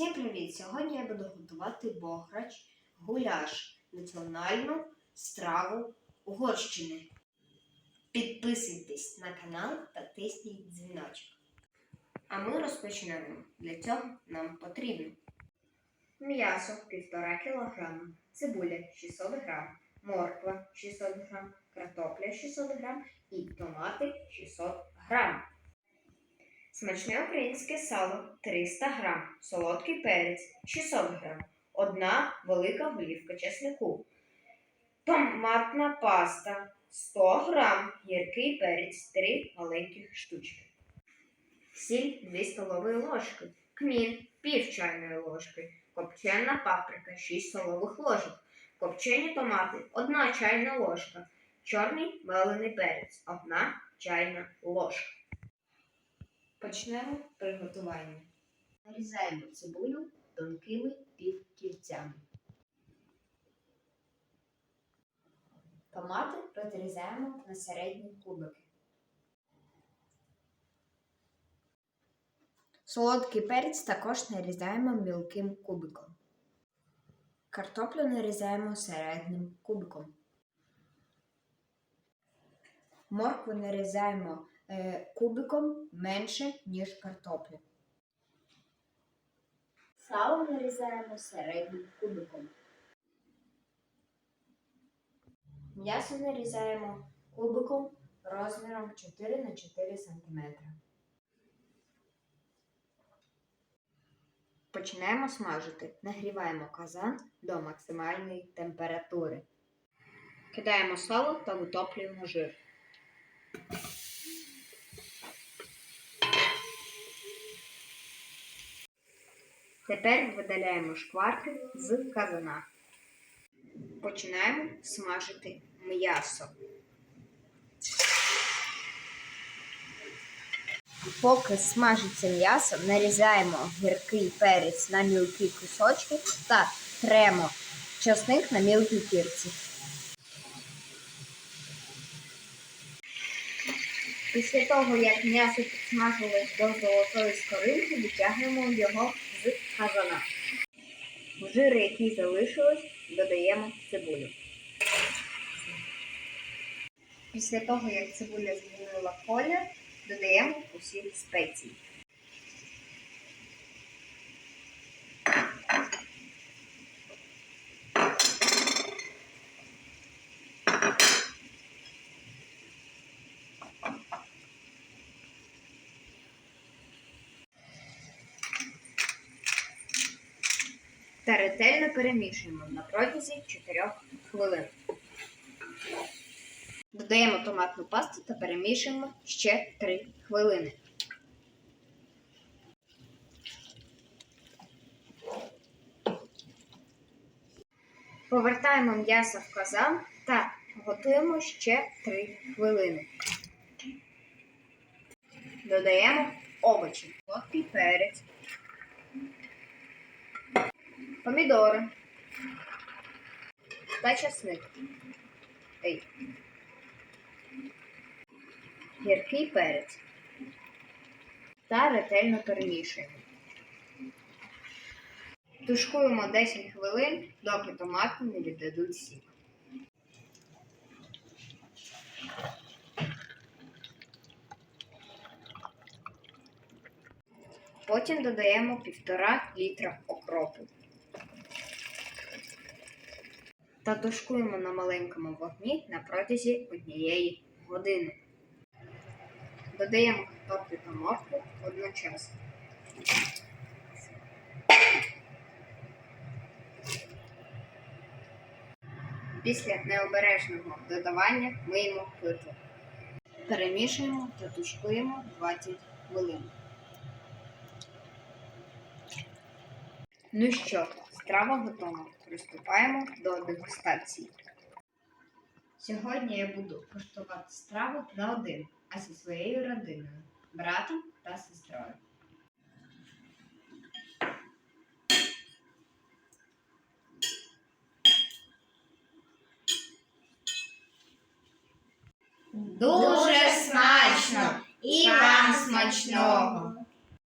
Всім привіт! Сьогодні я буду готувати бограч, гуляш, національну страву Угорщини. Підписуйтесь на канал та тисніть дзвіночок. А ми розпочнемо. Для цього нам потрібно м'ясо 1,5 кг, цибуля 600 г, морква 600 г, картопля 600 г і томати 600 г. Смачне українське сало 300 грам, солодкий перець 600 грам, одна велика голівка чеснику, томатна паста 100 грам, гіркий перець 3 маленьких штучки, сіль 2 столові ложки, кмін пів чайної ложки, копчена паприка 6 столових ложок, копчені томати 1 чайна ложка, чорний мелений перець 1 чайна ложка. Почнемо приготування. Нарізаємо цибулю тонкими півкільцями. Томати розрізаємо на середні кубики. Солодкий перець також нарізаємо мілким кубиком. Картоплю нарізаємо середнім кубиком. Моркву нарізаємо кубиком менше, ніж картопля. Сало нарізаємо середнім кубиком. М'ясо нарізаємо кубиком розміром 4 на 4 см. Починаємо смажити. Нагріваємо казан до максимальної температури. Кидаємо сало та витоплюємо жир. Тепер видаляємо шкварки з казана. Починаємо смажити м'ясо. Поки смажиться м'ясо, нарізаємо гіркий перець на мілкі кусочки та тремо часник на мілкі кірці. Після того, як м'ясо підсмажилось до золотої скоринки, витягнемо його з. В жири, які залишились, додаємо цибулю. Після того, як цибуля змінила колір, додаємо усі спеції. Та ретельно перемішуємо на протязі 4 хвилин. Додаємо томатну пасту та перемішуємо ще 3 хвилини. Повертаємо м'ясо в казан та готуємо ще 3 хвилини. Додаємо овочі, солодкий перець, помідори та часник. Ей. Гіркий перець. Та ретельно перемішуємо. Тушкуємо 10 хвилин, доки томати не віддадуть сік. Потім додаємо 1,5 літра окропу. Та тушкуємо на маленькому вогні на протязі однієї години. Додаємо картоплю та моркву одночасно. Після необережного додавання миємо плиту. Перемішуємо та тушкуємо 20 хвилин. Ну що, страва готова. Приступаємо до дегустації. Сьогодні я буду коштувати страву на один, а зі своєю родиною, братом та сестрою. Дуже смачно! І вам смачного!